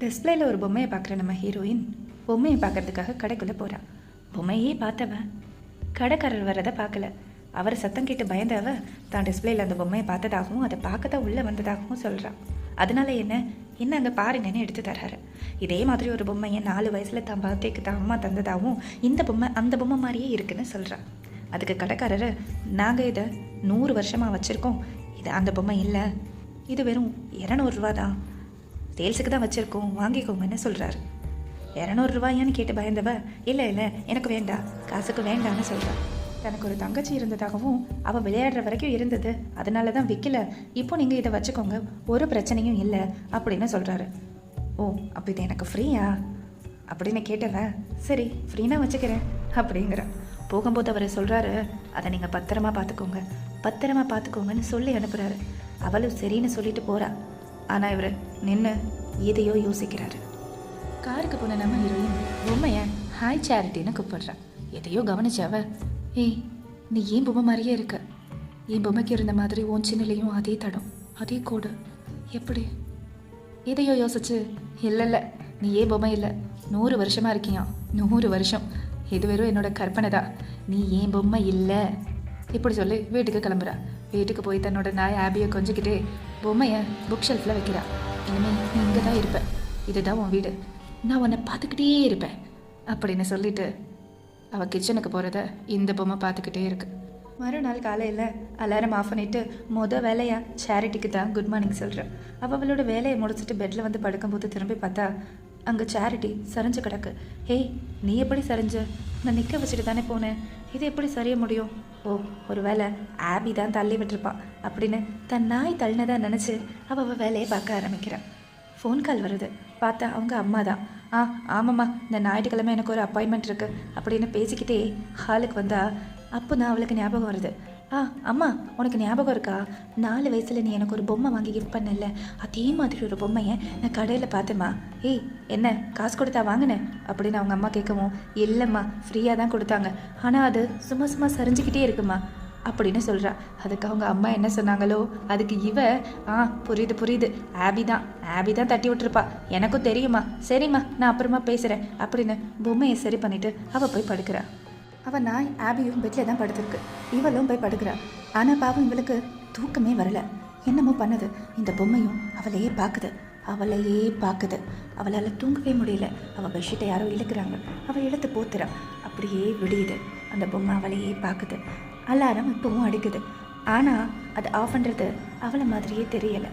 டிஸ்பிளேல ஒரு பொம்மையை பார்க்குற நம்ம ஹீரோயின் பொம்மையை பார்க்கறதுக்காக கடைக்குள்ளே போகிறான் பொம்மையே பார்த்தவ. கடைக்காரர் வரதை பார்க்கல. அவர் சத்தம் கேட்டு பயந்தவ தான் டிஸ்பிளேல அந்த பொம்மையை பார்த்ததாகவும் அதை பார்க்க தான் உள்ளே வந்ததாகவும் சொல்கிறான் அதனால என்ன? என்ன அங்கே பாருங்கன்னு எடுத்து தர்றாரு. இதே மாதிரி ஒரு பொம்மையை நாலு வயசில் தான் பார்த்தேக்கு தான் அம்மா தந்ததாகவும் இந்த பொம்மை அந்த பொம்மை மாதிரியே இருக்குன்னு சொல்கிறான் அதுக்கு கடைக்காரர் நாங்கள் இதை நூறு வருஷமாக வச்சுருக்கோம். இது அந்த பொம்மை இல்லை. இது வெறும் இரநூறுவா தான் தேல்ஸுக்கு தான் வச்சுருக்கோம். வாங்கிக்கோங்கன்னு சொல்கிறாரு இரநூறுவாயான்னு கேட்டு பயந்தவ இல்லை இல்லை எனக்கு வேண்டாம் காசுக்கு வேண்டாம்னு சொல்கிறாள் தனக்கு ஒரு தங்கச்சி இருந்ததாகவும் அவள் விளையாடுற வரைக்கும் இருந்தது. அதனால தான் விற்கல இப்போ நீங்கள் இதை வச்சுக்கோங்க. ஒரு பிரச்சனையும் இல்லை அப்படின்னு சொல்கிறாரு ஓ அப்போ இது எனக்கு ஃப்ரீயா? அப்படின்னு கேட்டவன் சரி ஃப்ரீனா வச்சுக்கிறேன் அப்படிங்கிறான் போகும்போது அவர் சொல்கிறாரு அதை நீங்கள் பத்திரமா பார்த்துக்கோங்க பத்திரமா பார்த்துக்கோங்கன்னு சொல்லி அனுப்புகிறாரு அவளும் சரின்னு சொல்லிட்டு போகிறா ஆனால் இவர் நின்று எதையோ யோசிக்கிறாரு. காருக்கு போன நம்ம ஹீரோயின் பொம்மையை ஹாய் சேரிட்டின்னு கூப்பிடுறான் எதையோ கவனிச்சவ ஏய் நீ ஏன் பொம்மை மாதிரியே இருக்க? என் பொம்மைக்கு இருந்த மாதிரி உன் சின்னலையும் அதே தடம் அதே கோடு. எப்படி? எதையோ யோசிச்சு இல்லை இல்லை நீ ஏன் பொம்மை இல்லை? நூறு வருஷமாக இருக்கியா நூறு வருஷம். இது வெறும் என்னோட கற்பனை தான். நீ ஏன் பொம்மை இல்லை? இப்படி சொல்லி வீட்டுக்கு கிளம்புறா. வீட்டுக்கு போய் தன்னோட நாய் ஆபியை கொஞ்சிக்கிட்டே பொம்மையை புக் ஷெல்ஃபில் வைக்கிறா. இனிமேல் நீ இங்கே தான் இருப்பேன் இதுதான் உன் வீடு. நான் உன்னை பார்த்துக்கிட்டே இருப்பேன். அப்படின்னு சொல்லிட்டு அவள் கிச்சனுக்கு போகிறத இந்த பொம்மை பார்த்துக்கிட்டே இருக்கு. மறுநாள் காலையில் அலாரம் ஆஃப் பண்ணிட்டு மொதல் வேலையாக சேரிட்டிக்கு தான் குட் மார்னிங் சொல்கிறேன் அவள் அவளோட வேலையை முடிச்சுட்டு பெட்டில் வந்து படுக்கும்போது திரும்பி பார்த்தா அங்கே சேரிட்டி சரிஞ்சு கிடக்கு. ஹேய் நீ எப்படி சரிஞ்ச? நான் நிற்க வச்சுட்டு தானே போனேன். இது எப்படி சரிய முடியும்? ஓ ஒரு வேளை ஆபி தான் தள்ளி விட்டுருப்பான் அப்படின்னு தன் நாய் தள்ளினதா நினச்சி அவள் அவள் வேலையை பார்க்க ஆரம்பிக்கிறான் ஃபோன் கால் வருது. பார்த்தா அவங்க அம்மா தான். ஆ ஆமாம்மா. இந்த ஞாயிற்றுக்கிழமை எனக்கு ஒரு அப்பாயின்மெண்ட் இருக்குது அப்படின்னு பேசிக்கிட்டே ஹாலுக்கு வந்தால் அப்போ தான் அவளுக்கு ஞாபகம் வருது. ஆ அம்மா உனக்கு ஞாபகம் இருக்கா? நாலு வயசில் நீ எனக்கு ஒரு பொம்மை வாங்கி கிஃப்ட் பண்ணல. அதே மாதிரி ஒரு பொம்மையை நான் கடையில் பார்த்தேம்மா. ஏய் என்ன காசு கொடுத்தா வாங்கினேன்? அப்படின்னு அவங்க அம்மா கேட்கவும் இல்லைம்மா ஃப்ரீயாக தான் கொடுத்தாங்க. ஆனால் அது சும்மா சும்மா சரிஞ்சுக்கிட்டே இருக்குமா? அப்படின்னு சொல்கிறா அதுக்கு அவங்க அம்மா என்ன சொன்னாங்களோ அதுக்கு இவ ஆ புரியுது புரியுது. ஆபி தான். ஆபி தான் தட்டி விட்டுருப்பா. எனக்கும் தெரியுமா? சரிம்மா நான் அப்புறமா பேசுகிறேன் அப்படின்னு பொம்மையை சரி பண்ணிவிட்டு அவள் போய் படுக்கிறாள் அவள் நாய் ஆபியும் பெட்டில் தான் படுத்திருக்கு. இவளும் போய் படுக்கிறா. ஆனால் பாவம் இவளுக்கு தூக்கமே வரல. என்னமோ பண்ணுது. இந்த பொம்மையும் அவளையே பார்க்குது அவளையே பார்க்குது அவளால் தூங்கவே முடியல. அவள் பெட்ஷீட்டை யாரோ இழுக்கிறாங்க. அவள் இழுத்து போத்துறா. அப்படியே விடியுது. அந்த பொம்மை அவளையே பார்க்குது அலாரம் இப்பவும் அடிக்குது. ஆனால் அது ஆஃப் பண்ணுறது அவளை மாதிரியே தெரியலை.